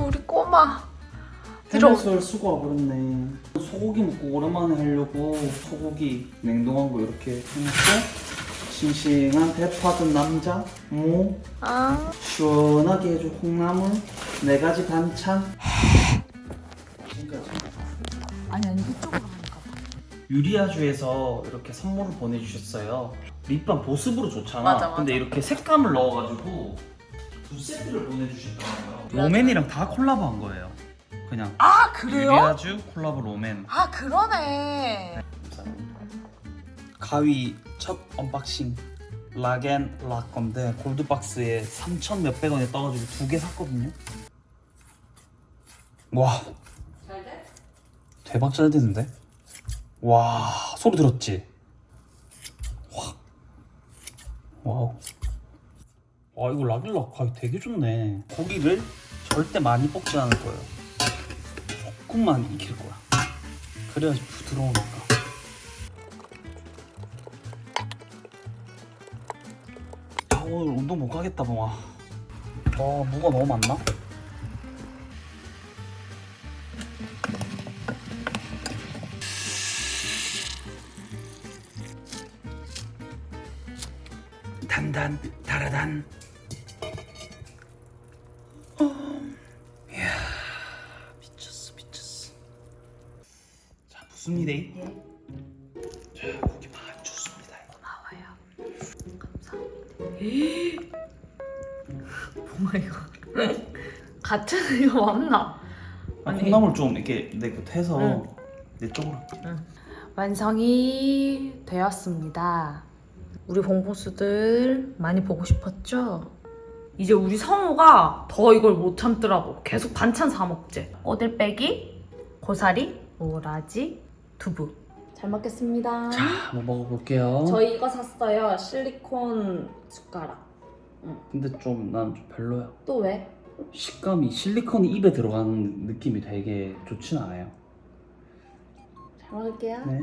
우리 꼬마. 이러- 해물술 수고 와버렸네. 소고기 먹고 오랜만에 하려고 소고기 냉동한 거 이렇게 해놓고 싱싱한 대파 든 남자, 무, 아, 시원하게 해줄 콩나물, 네 가지 반찬. 지금까지. 아니 아니 이쪽으로 가니까. 유리아주에서 이렇게 선물을 보내주셨어요. 립밤 보습으로 좋잖아. 맞아, 맞아. 근데 이렇게 색감을 넣어가지고 두 세트를 보내주셨더라고요. 로맨이랑 다 콜라보한 거예요. 그냥 아 그래요? 유리아주 콜라보 로맨. 아 그러네. 가위 첫 언박싱 락앤 락 건데 골드박스에 3천 몇백 원에 떠가지고 두 개 샀거든요. 와 잘 돼? 대박 잘 되는데? 와 소리 들었지? 와 와우 와 이거 락앤락 가위 되게 좋네 고기를 절대 많이 볶지 않을 거예요 조금만 익힐 거야 그래야지 부드러우니까 야 오늘 운동 못 가겠다 뭐. 멍아 아 무가 너무 많나? 뭐야 이거? 같은 이거 맞나? 아, 아니. 콩나물 좀 이렇게 내그 해서 응. 내 쪽으로 완성이 되었습니다. 우리 봉봉수들 많이 보고 싶었죠? 이제 우리 성우가 더 이걸 못 참더라고. 계속 반찬 사 먹재. 꼬들빼기, 고사리, 오라지, 두부. 잘 먹겠습니다. 자 한번 먹어볼게요 저희 이거 샀어요. 실리콘 숟가락. 근데 좀 난 좀 별로야 또 왜? 식감이 실리콘이 입에 들어가는 느낌이 되게 좋진 않아요 잘 먹을게요. 네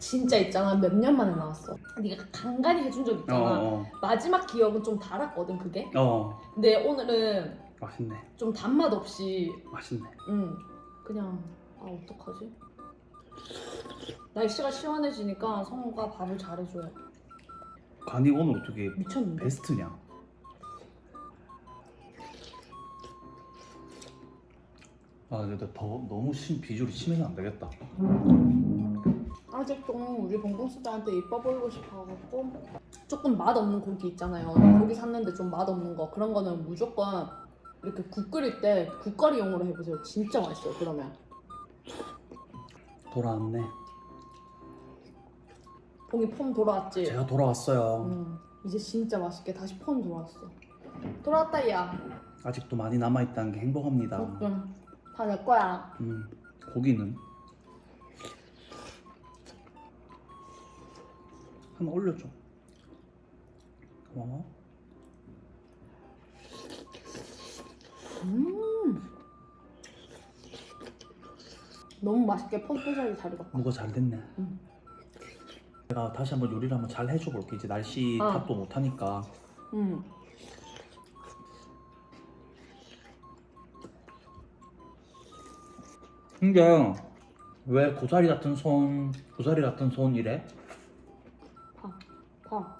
진짜 있잖아. 몇 년 만에 나왔어. 네가 간간히 해준 적 있잖아. 어, 마지막 기억은 좀 달았거든 그게. 어, 어. 근데 오늘은 맛있네 좀 단맛 없이 맛있네 응 그냥 아 어떡하지? 날씨가 시원해지니까 성우가 밥을 잘해줘요 간이 오늘 어떻게 미쳤는데? 베스트냐 아 근데 더 너무 심 비주얼이 심해서 안 되겠다 아직도 우리 봉봉수들한테 이뻐 보이고 싶어갖고 조금 맛없는 고기 있잖아요. 고기 샀는데 좀 맛없는 거. 그런 거는 무조건 이렇게 국 끓일 때 국거리용으로 해보세요. 진짜 맛있어요 그러면. 돌아왔네. 봉이 폼 돌아왔지? 제가 돌아왔어요. 응 이제 진짜 맛있게 다시 폼 돌아왔어. 돌아왔다 야. 아직도 많이 남아 있다는 게 행복합니다. 응. 다내 거야. 음, 고기는 하나 올려줘 어? 음. 너무 맛있게 펌프샷이 잘 익었다. 뭐가 잘 됐네 음. 내가 다시 한번 요리를 한번 잘 해줘 볼게 이제 날씨 어. 탓도 못 하니까 음. 근데 왜 고사리 같은 손 고사리 같은 손 이래? 봐. 봐.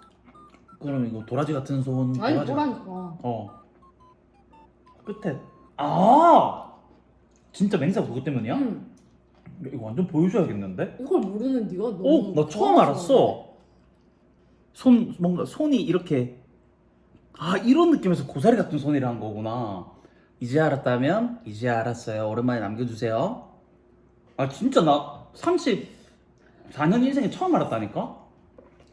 그럼 이거 도라지 같은 손 아니 도라지 보라니까. 어 끝에 아 진짜 맹세가 그것 때문이야? 음. 이거 완전 보여줘야겠는데? 이걸 모르는 네가 너무. 어? 나 처음 알았어 손 뭔가 손이 이렇게 아 이런 느낌에서 고사리 같은 손이란 거구나 이제 알았다면 이제 알았어요 오랜만에 남겨주세요 아 진짜 나 34년 인생에 처음 알았다니까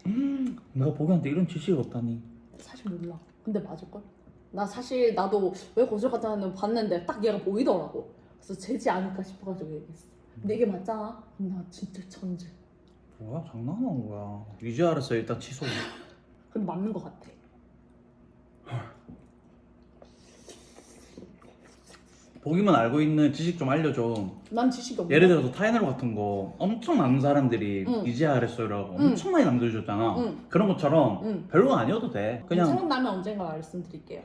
음, 내가 보기한테 이런 지식이 없다니. 사실 몰라. 근데 맞을 걸. 나 사실 나도 왜 고술 같다는 봤는데 딱 얘가 보이더라고. 그래서 재지 않을까 싶어가지고 얘기했어. 근데 이게 맞잖아. 나 진짜 천재. 뭐야 장난하는 거야 이제 알았어요 일단 취소 근데 맞는 것 같아. 보기만 알고 있는 지식 좀 알려줘. 난 지식이 없어. 예를 들어서 타이너로 같은 거 엄청 많은 사람들이 응. 이지아 아랬어요라고 응. 엄청 많이 남겨줬잖아. 응. 그런 것처럼 응. 별거 아니어도 돼. 그냥 생각나면 언젠가 말씀드릴게요.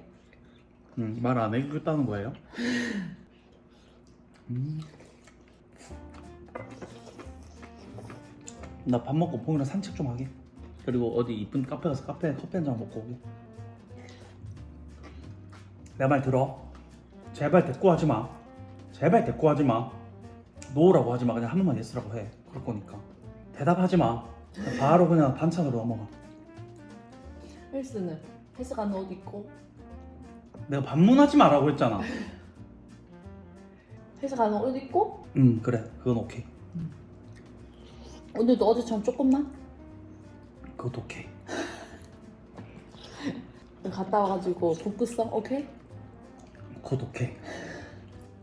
음, 말안 해주겠다는 거예요? 음. 나 밥 먹고 뽕이랑 산책 좀 하게. 그리고 어디 이쁜 카페 가서 카페 커피 한 잔 먹고 오게. 내 말 들어. 제발 대꾸하지 마. 제발 대꾸하지 마. 노라고 하지 마. 그냥 한 번만 예스라고 해. 그럴 거니까. 대답하지 마. 그냥 바로 그냥 반찬으로 넘어가. 헬스는 헬스 가는 옷 입고 내가 반문하지 마라고 했잖아. 헬스 가는 옷 입고 응 그래 그건 오케이. 오늘도 어제처럼 조금만 그것도 오케이. 갔다 와가지고 복구성 오케이? 오케이.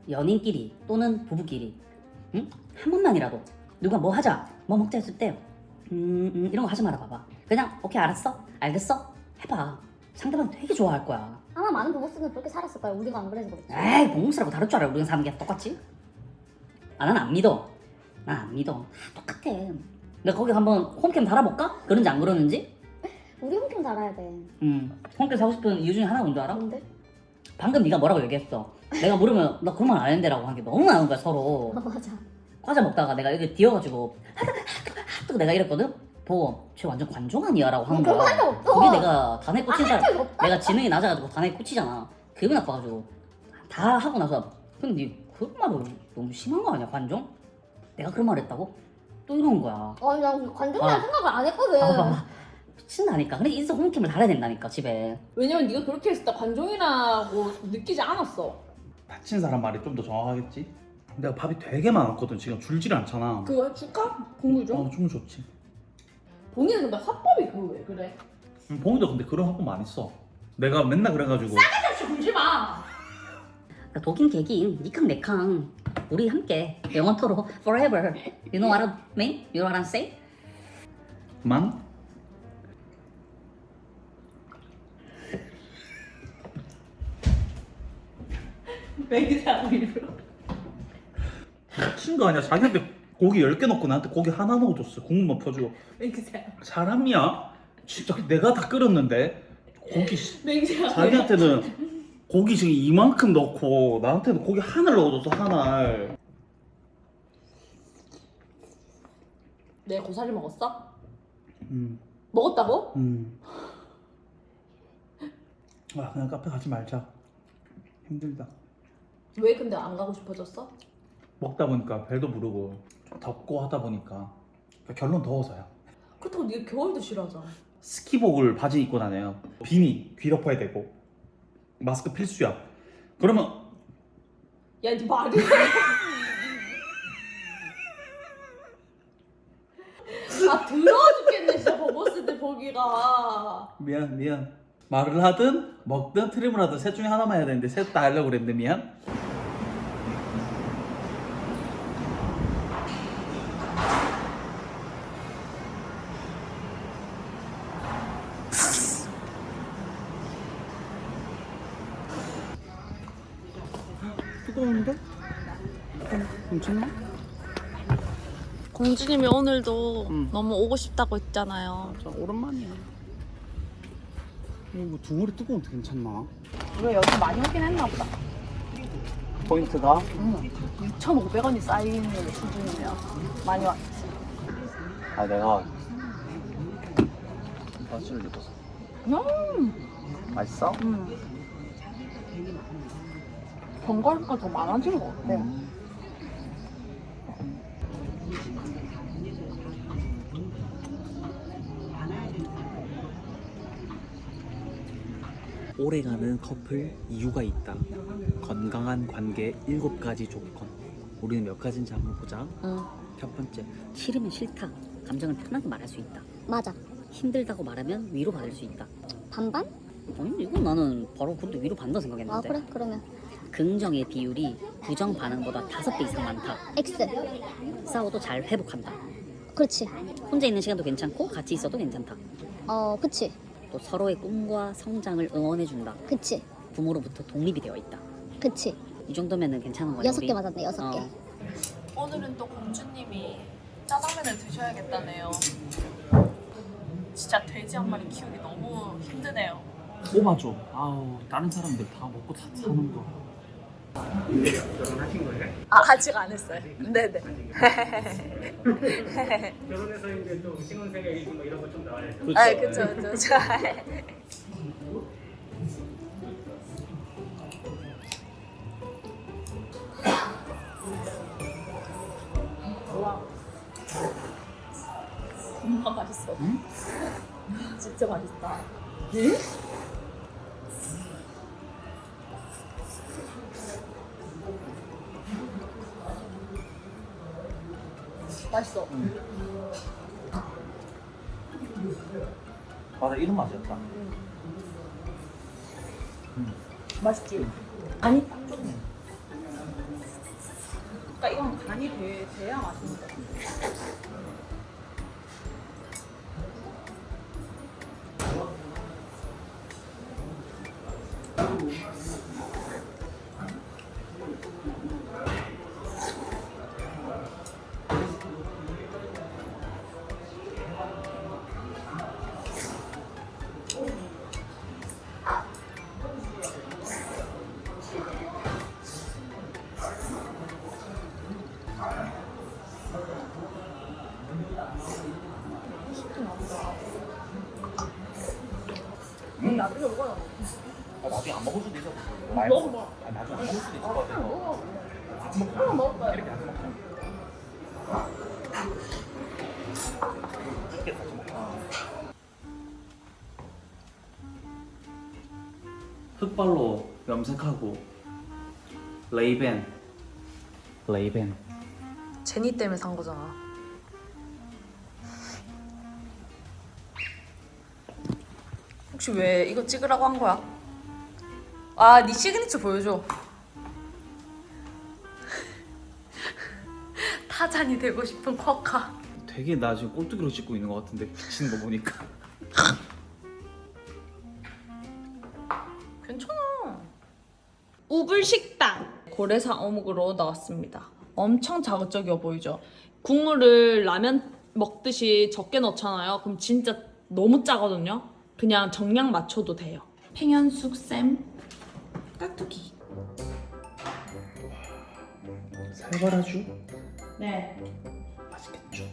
연인끼리 또는 부부끼리 응? 한 번만이라도 누가 뭐 하자 뭐 먹자 했을 때 음, 음, 이런 거 하지 말아 봐봐 그냥 오케이 알았어 알겠어 해봐 상대방 되게 좋아할 거야 아마 많은 부부스는 그렇게 살았을 거야. 우리가 안 그래서 그렇지. 에이 봉사라고 다를 줄 알아 우리가 사는 게 똑같지? 아 난 안 믿어 난 안 믿어 다 똑같아 내가 거기 한번 홈캠 달아볼까? 그런지 안 그러는지? 우리 홈캠 달아야 돼. 음 홈캠 사고 싶은 이유 중에 하나가 뭔지 알아? 뭔데? 방금 네가 뭐라고 얘기했어 내가 물으면 나 그런 말 안 했는데라고 한 게 너무 나는 거야 서로 어, 맞아. 과자 먹다가 내가 여기 뒤어가지고 또 내가 이랬거든? 보고 쟤 완전 관종 아니야 라고 하는 그런 거 거야 한적 없어. 그게 내가 단에 꽂힌 아, 사람 한 적이 없다. 내가 지능이 낮아가지고 단에 꽂히잖아 기분 나빠가지고 다 하고 나서 근데 니 그런 말을 너무 심한 거 아니야 관종? 내가 그런 말 했다고? 또 이러는 거야 어, 나 관종이라 아. 생각을 안 했거든. 아, 봐봐. 미친다니까 근데 인스타 홈캠을 달아야 된다니까 집에 왜냐면 네가 그렇게 했을 때 관종이라고 느끼지 않았어. 다친 사람 말이 좀 더 정확하겠지? 내가 밥이 되게 많았거든 지금 줄질 않잖아 그거 줄까? 국물 좀? 어 좀 좋지 본인은 근데 화법이 그거 왜 그래? 음, 봉이도 근데 그런 학교 많이 써 내가 맨날 그래가지고 혹시 굴지 마. 그러니까 독인 개긴 니캉 내캉 우리 함께 영원토로 forever you know what I mean? you know what I'm saying? 만? 매기사고 일부러. 미친 거 아니야 자기한테 고기 10개 넣고 나한테 고기 하나 넣어줬어 국물만 퍼주고 매기사. 사람이야? 진짜 내가 다 끓였는데 고기 씨- 매기사. 자기한테는 고기 지금 이만큼 넣고 나한테는 고기 하나를 넣어줬어 하나를 내 고사리 먹었어? 음, 먹었다고? 음. 아 그냥 카페 가지 말자 힘들다 왜 근데 안 가고 싶어졌어? 먹다 보니까 배도 부르고 좀 덥고 하다 보니까 그러니까 결론 더워서요 그렇다고 네가 겨울도 싫어하잖아. 스키복을 바지 입고 다녀요 비니 귀 덮어야 되고 마스크 필수야 그러면 야, 네 말이. 아 더러워 죽겠네 진짜 버거스 때 보기가. 미안 미안 말을 하든 먹든 트림을 하든 셋 중에 하나만 해야 되는데 셋 다 하려고 그랬는데 미안 뜨거운데? 괜찮나? 공주님이 오늘도 응. 너무 오고 싶다고 했잖아요. 자 오랜만이야 이거 둥어리 뜨거운데 괜찮나? 우리가 여기 많이 오긴 했나 보다. 포인트가 6,500원이 쌓이는 수준이면 많이 왔지. 아 내가 맛을 입어서 음, 맛있어? 음. 번거롭가 더 많아진 것 같아. 오래가는 커플 이유가 있다. 건강한 관계 7가지 조건. 우리는 몇 가지인지 한번 보자. 응첫 번째, 싫으면 싫다 감정을 편하게 말할 수 있다 맞아. 힘들다고 말하면 위로 받을 수 있다 반반? 아니 이건 나는 바로 근데 위로 받는다 아, 생각했는데 그래? 그러면. 긍정의 비율이 부정 반응보다 다섯 배 이상 많다 X. 싸워도 잘 회복한다 그렇지. 혼자 있는 시간도 괜찮고 같이 있어도 괜찮다 어, 그치. 또 서로의 꿈과 성장을 응원해준다 그치. 부모로부터 독립이 되어 있다 그치. 이 정도면은 괜찮은 거야. 여섯 우리? 개 맞았네 여섯 개. 어. 오늘은 또 공주님이 짜장면을 드셔야겠다네요. 진짜 돼지 한 마리 키우기 너무 힘드네요. 뽑아줘. 아우 다른 사람들 다 먹고 다 사는 거. 아, 아직 안 했어요. 네네. 결혼해서 이제 좀 신혼생활 뭐 이런 거 좀 나와야죠. 그렇죠. 아, 그쵸, 그쵸, 그쵸. 와. 정말 맛있어. 진짜 맛있다. 맛 맞아 이런 맛이었다. 맛있지? 간이 딱 좋네. 그러니까 이건 간이 돼, 돼야 맛있는. 나 아, 나중에 안 먹을 수도 있어. 먹어봐. 아, 나중에 안 먹을 수도 있을 것 같아. 같이 먹자. 하나 먹을 거야. 이렇게 같이 먹자. 이렇게 같이 먹자. 흑발로 염색하고 레이벤 레이벤 제니 때문에 산 거잖아. 혹시 왜 이거 찍으라고 한 거야? 아, 네 시그니처 보여줘. 타잔이 되고 싶은 쿼카. 되게 나 지금 꼴뚜기로 찍고 있는 것 같은데 붙이는 거 보니까 괜찮아. 우불 식당 고래사 어묵으로 나왔습니다. 엄청 자극적이어 보이죠? 국물을 라면 먹듯이 적게 넣잖아요. 그럼 진짜 너무 짜거든요. 그냥 정량 맞춰도 돼요. 팽현숙 쌤 깍두기. 살바라주 네. 맛있겠죠.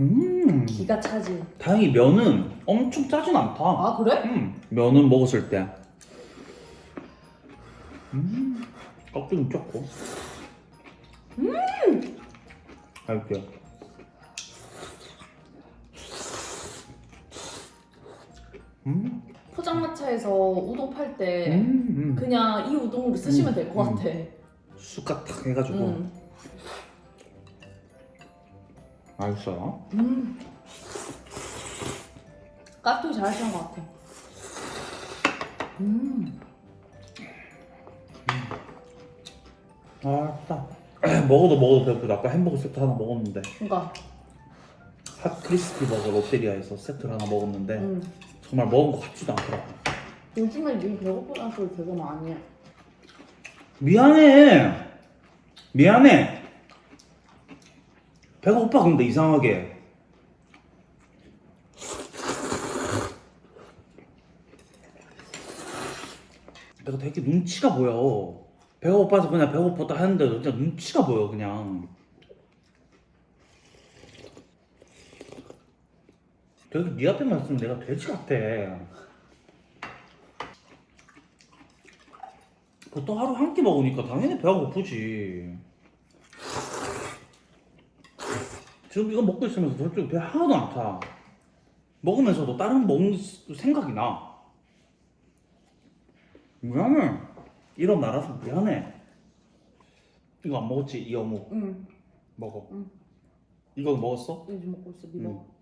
음 기가 차지. 다행히 면은 엄청 짜진 않다. 아 그래? 음, 면은 먹었을 때. 음, 껍질은 적고. 음, 알게요. 음, 포장마차에서 우동 팔 때 음, 음. 그냥 이 우동으로 쓰시면 음, 될것 음. 같아. 쑥갓 탁 해가지고. 음. 맛있어요. 음. 깍두기 잘 하시는 것 같아. 음. 아, 딱. 먹어도 먹어도 배고프다. 아까 햄버거 세트 하나 먹었는데. 그러니까. 핫 크리스피 버거 롯데리아에서 세트를 하나 먹었는데 음. 정말 먹은 것 같지도 않더라고. 요즘에 니 배고프다는 소리 되게 많이 해. 미안해. 미안해. 배가 고파 근데 이상하게. 내가 되게 눈치가 보여. 배가 고파서 그냥 배고팠다 하는데 진짜 눈치가 보여 그냥. 되게 네 앞에만 있으면 내가 돼지 같아. 보통 하루 한 끼 먹으니까 당연히 배가 고프지. 지금 이거 먹고 있으면서 솔직히 배 하나도 안 타. 먹으면서도 다른 거 먹는 생각이 나. 미안해. 이런 나라서 미안해. 이거 안 먹었지? 이 어묵. 응. 먹어. 응. 이거 먹었어? 요즘 먹고 있어. 니 응. 먹어.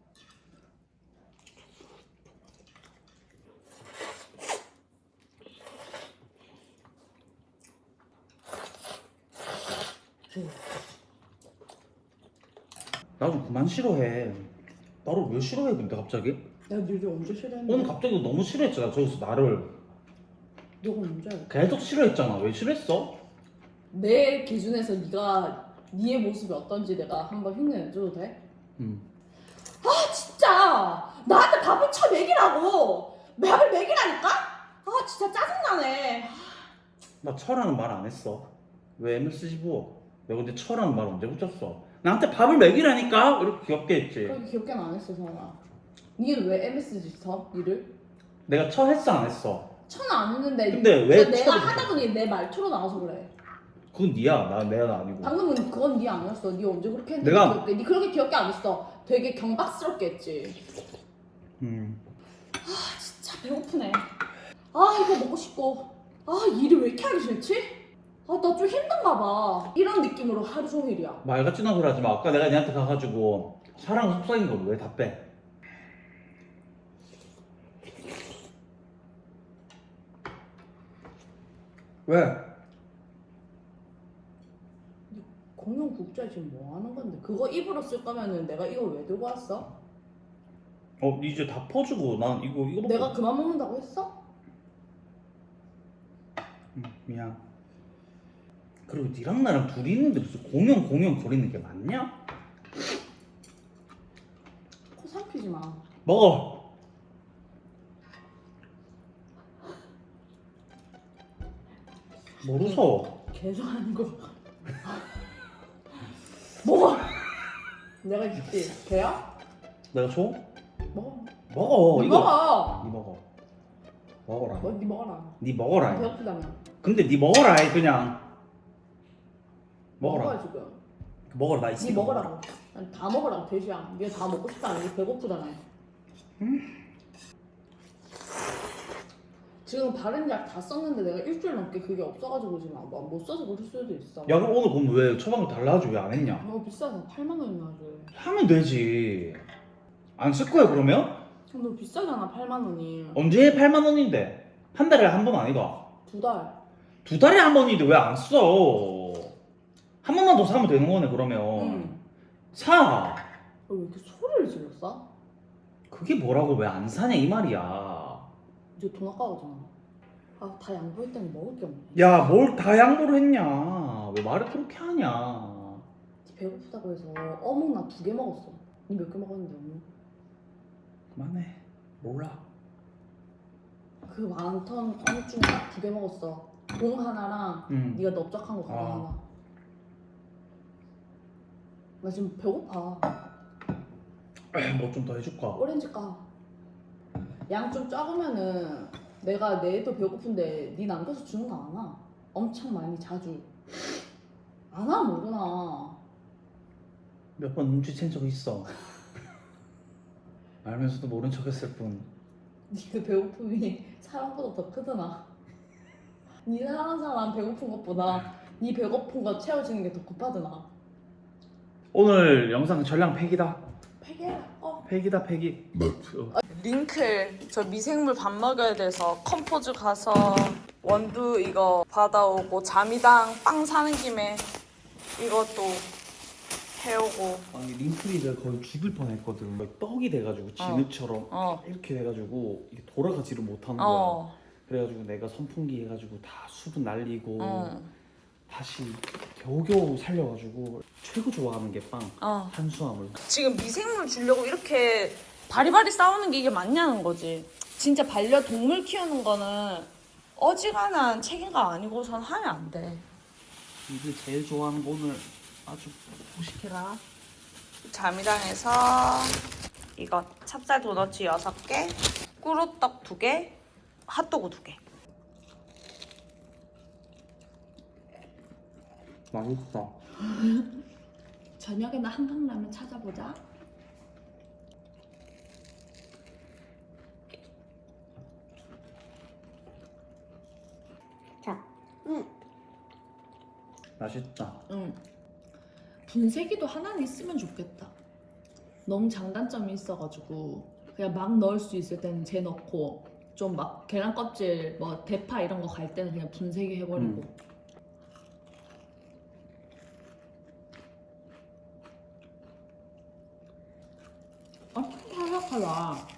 나 좀 그만 싫어해. 나를 왜 싫어해 근데 갑자기? 야 니들 언제 싫어했는데? 오늘 갑자기 너무 싫어했잖아 저기서 나를 너가 언제 알고? 계속 싫어했잖아 왜 싫어했어? 내 기준에서 네가 네의 모습이 어떤지 내가 한번 흉내내줘도 돼? 응 아 진짜 나한테 밥을 쳐 먹이라고 밥을 먹이라니까? 아 진짜 짜증나네 나 철하는 말 안 했어 왜 MSG 부어 내가 근데 철하는 말 언제 붙였어 나한테 밥을 먹이라니까? 이렇게 귀엽게 했지. 그렇게 기억해는 안 했어 성원아. 니는 왜 MSG 쳐? 일을? 내가 철 했어 안 했어? 쳐는 안 했는데 근데 왜 내가 쳐를 하다? 보니 내 말투로 나와서 그래. 그건 니야. 나 내가 아니고. 방금은 그건 네 아니었어. 네 언제 그렇게 했는데 내가- 기억해 네 그렇게 기억해 안 했어. 되게 경박스럽게 했지. 음. 아 진짜 배고프네. 아 이거 먹고 싶고. 아 일을 왜 이렇게 하기 싫지? 아 나 좀 힘든가 봐 이런 느낌으로 하루 종일이야 말 같지는 소리 하지 마 아까 내가 니한테 가가지고 사랑 속삭인 거왜다 빼? 왜? 공룡 국자 지금 뭐 하는 건데 그거 입으로 쓸 거면은 내가 이거 왜 들고 왔어? 어 이제 다 퍼주고 난 이거 이거 내가 그만 먹는다고 했어? 응, 미안 그리고 니랑 나랑 둘이 있는데 무슨 공연 공연 거리는 게 맞냐? 코 삼키지 마. 먹어. 뭘 웃어? 계속 하는 거. 먹어. 내가 줄게. 돼야? 내가 줘? 먹어. 먹어 니 이거. 먹어. 니 먹어. 먹어라. 뭐, 니 먹어라. 니 먹어라. 배고프다며. 근데 니 먹어라 이 그냥 먹어라. 먹어야 지금. 먹어라 나 니 있으니까 먹으라고 아니, 다 먹으라고 돼지야. 니가 다 먹고 싶다. 니 배고프잖아 지금 바른 약 다 썼는데 내가 일주일 넘게 그게 없어가지고 지금 안- 못 써서 그럴 수도 있어. 야 그럼 오늘 그럼 왜 처방을 달라가지고 왜 안 했냐? 너무 비싸서 8만 원이나 줘 하면 되지. 안 쓸 거야 그러면? 너무 비싸잖아 8만 원이. 언제 8만 원인데? 한 달에 한 번 아니가 두달. 두 달에 한 번인데 왜 안 써? 한 번만 더 사면 되는 거네 그러면. 응. 사. 왜 이렇게 소리를 질렀어? 그게 뭐라고 왜 안 사냐 이 말이야. 이제 돈 아까워잖아 아 다 양보했더니 먹을 게 없네. 야 뭘 다 양보를 했냐. 왜 말을 그렇게 하냐. 니 배고프다고 해서 어묵 나 두 개 먹었어. 니 몇 개 먹었는데 어묵 그만해. 몰라. 그 많던 어묵 중에 딱 두 개 먹었어. 공 하나랑 응 네가 넓적한 거 가방 아. 하나 나 지금 배고파 뭐 좀 더 해줄까? 오렌지 까. 양좀 적으면은 내가 내일도 배고픈데 네 남겨서 주는 거 안 와. 엄청 많이 자주. 안 와 모르나. 몇 번 눈치챈 적 있어 알면서도 모른 척 했을 뿐 네 그 배고픔이 사람보다 더 크더나. 네 사람 사람 배고픈 것보다 네 배고픈 거 채워지는 게 더 급하더나. 오늘 영상 전량 팩이다 폐기해라. 어. 팩이다 팩이 링클 저 미생물 밥 먹여야 돼서 컴포즈 가서 원두 이거 받아오고 자미당 빵 사는 김에 이것도 해오고 아니 링크리가 거의 죽을 뻔했거든. 막 떡이 돼가지고 진흙처럼 어. 이렇게 돼가지고 이게 돌아가지를 못하는 거야. 어. 그래가지고 내가 선풍기 해가지고 다 수분 날리고 어. 다시 겨우겨우 살려가지고 최고 좋아하는 게 빵. 어. 탄수화물. 지금 미생물 주려고 이렇게 바리바리 싸우는 게 이게 맞냐는 거지. 진짜 반려동물 키우는 거는 어지간한 책임감 아니고선 하면 안 돼. 이게 제일 좋아하는 거 오늘 아주 포식해라. 자미당에서 이거 찹쌀 도너츠 6개, 꾸루떡 2개, 핫도그 2개. 맛있다 저녁에는 한강라면 찾아보자. 맛있다 응. 분쇄기도 하나는 있으면 좋겠다. 너무 장단점이 있어가지고 그냥 막 넣을 수 있을 때는 재 넣고 좀 막 계란 껍질 뭐 대파 이런 거 갈 때는 그냥 분쇄기 해버리고. 음. 아, 바삭하다.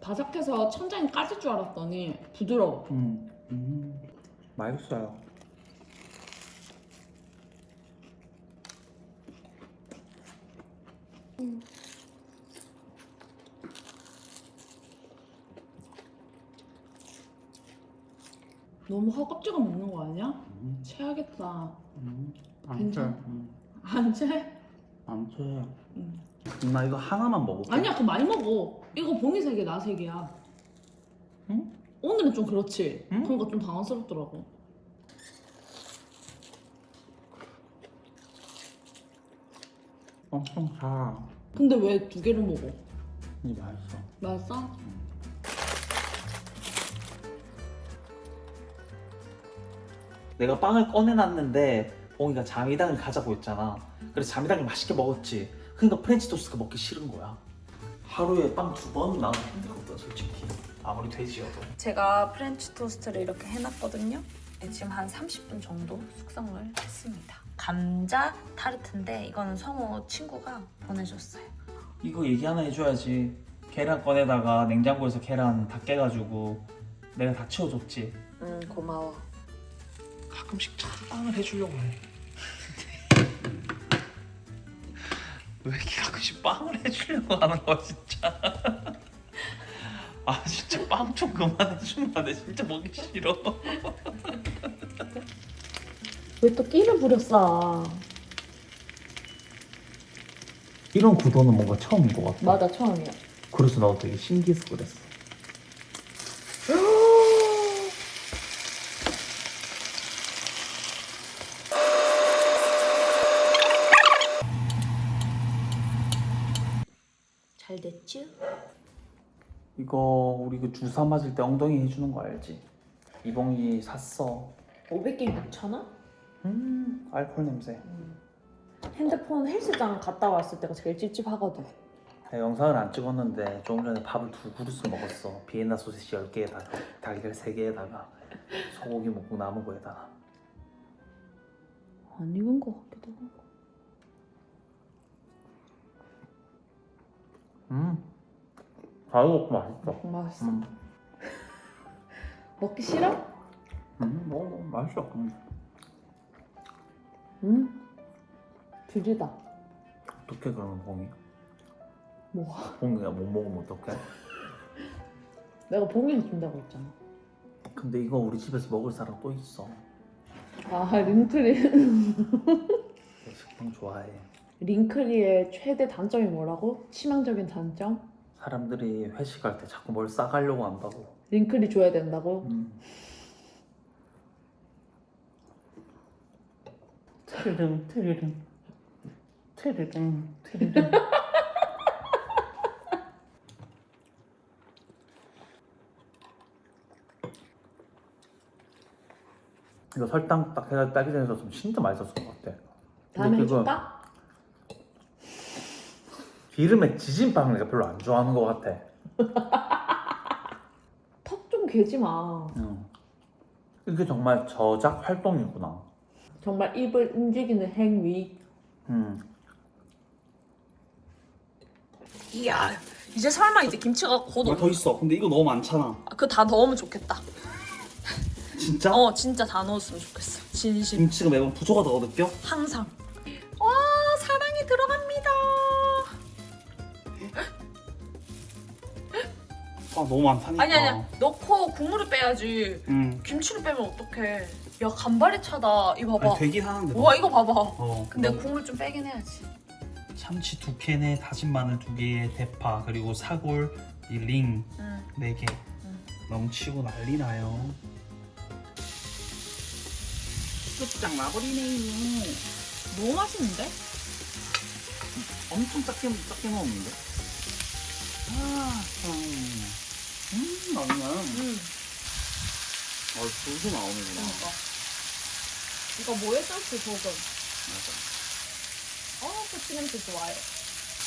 바삭해서 천장이 까질 줄 알았더니 부드러워. 음, 음, 맛있어요. 너무 허겁지겁 먹는 거 아니야? 음, 체하겠다. 음, 괜찮아? 음, 안 채? 안 돼. 음. 나 이거 하나만 먹을게. 아니야, 그거 많이 먹어. 이거 봉이 세 개, 나 세 개야. 응? 오늘은 좀 그렇지. 응? 그러니까 좀 당황스럽더라고. 엄청 잘. 근데 왜 두 개를 먹어? 이 맛있어. 맛있어? 내가 빵을 꺼내놨는데 봉이가 자미당을 가자고 했잖아. 그래서 자미당을 맛있게 먹었지. 그러니까 프렌치 토스트가 먹기 싫은 거야. 하루에 빵 두 번 나는 힘들거든 솔직히. 아무리 돼지여도. 제가 프렌치 토스트를 이렇게 해놨거든요. 네, 지금 한 30분 정도 숙성을 했습니다. 감자 타르트인데 이거는 성우 친구가 보내줬어요. 이거 얘기 하나 해줘야지. 계란 꺼내다가 냉장고에서 계란 다 깨가지고 내가 다 치워줬지. 응 고마워. 가끔씩 참 빵을 해주려고 해. 왜 이렇게 가끔씩 빵을 해주려고 하는 거야 진짜. 아 진짜 빵 좀 그만해 주면 안 돼. 진짜 먹기 싫어. 왜 또 끼를 부렸어? 이런 구도는 뭔가 처음인 것 같아. 맞아, 처음이야. 그래서 나도 되게 신기해서 그랬어. 잘 됐죠? 이거 우리 그 주사 맞을 때 엉덩이 해주는 거 알지? 이봉이 샀어. 500개 6,000원? 음 알코올 냄새. 핸드폰 헬스장 갔다 왔을 때가 제일 찝찝하거든. 내 영상을 안 찍었는데 조금 전에 밥을 두 그릇을 먹었어. 비엔나 소시지 10개에다가 달걀 3개에다가 소고기 먹고 남은 거에다가. 안 익은 것 같기도 하고. 음. 잘 먹고 맛있어. 맛있어. 음. 먹기 싫어? 음, 먹어, 먹어. 맛있어. 음. 음. 비리다. 어떻게 그러면 봉이? 뭐가? 봉이가 못 먹으면 어떡해? 내가 봉이를 준다고 했잖아. 근데 이거 우리 집에서 먹을 사람 또 있어. 아, 링크리. 내 식빵 좋아해. 링크리의 최대 단점이 뭐라고? 치명적인 단점? 사람들이 회식할 때 자꾸 뭘 싸가려고 한다고. 링크리 줘야 된다고? 음. 트르릉 트르릉 트르릉 트르릉 이거 설탕 딱 해가 따기 전에 줬으면 진짜 맛있었을 것 같아. 다음에 근데 그거 해줄까? 기름에 지진 빵을 내가 별로 안 좋아하는 것 같아. 턱좀 개지 마. 응. 이게 정말 저작 활동이구나. 정말 입을 움직이는 행위. 음. 이야 이제 설마 이제 김치가 곧더 있어. 근데 이거 너무 많잖아. 그다 넣으면 좋겠다. 진짜? 어 진짜 다 넣었으면 좋겠어. 진심 김치가 매번 부족하다 고 느껴? 항상. 아 너무 많다니까. 아니 아니야 넣고 국물을 빼야지. 응. 김치를 빼면 어떡해. 야 간발의 차다. 이거 봐봐. 아니, 되긴 하는데. 와 이거 봐봐. 어. 근데 너무- 국물 좀 빼긴 해야지. 참치 두 캔에 다진 마늘 두 개에 대파 그리고 사골 이링 응. 네 개. 응. 넘치고 난리 나요. 끝장 나버리네. 너무 맛있는데? 엄청 작게 작게 넣었는데. 아, 음, 음, 나는. 응. 어, 줄도 나오는구나. 그러니까. 이거 뭐에 소스 조금. 맞아. 어 고추 냄새 좋아요.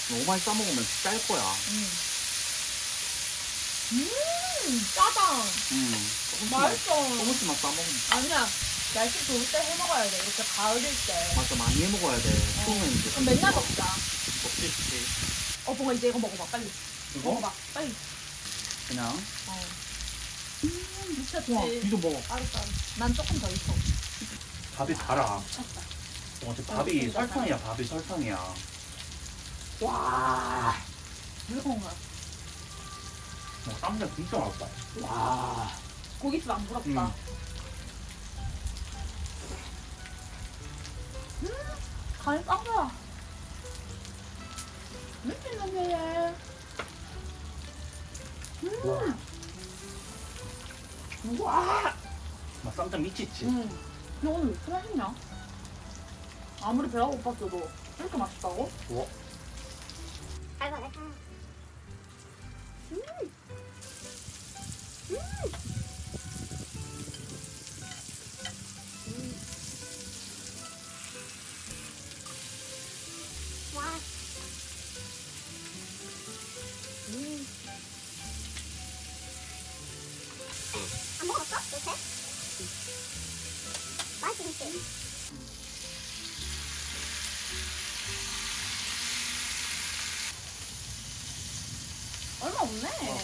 너무 많이 싸먹으면 짤 거야. 음. 음 짜장. 음. 조금씩만, 맛있어. 조금씩만 싸먹으면. 아니야 날씨 좋을 때 해 먹어야 돼. 이렇게 가을일 때. 맞아, 많이 해 먹어야 돼. 추우면 이제. 그럼 맨날 먹자. 먹지, 먹지. 어 봉아 이제 이거 먹어봐 빨리. 이거? 먹어봐 빨리. 그냥. 미쳤지. 이거 먹어. 알았어. 난 조금 더 있어. 밥이 달아. 어, 저 밥이 설탕이야, 밥이 설탕이야. 와. 무거운 거야. 어, 쌈장 진짜 맛있다. 와. 고깃집 안 부럽다. 음. 간이 딱 좋아. 미친놈 얘. 음. 와. 막 쌈장 미치지. 응. 너 오늘 왜 이렇게 맛있냐? 아무리 배가 고팠어도 이렇게 맛있다고? 와. 알바네. 안 얼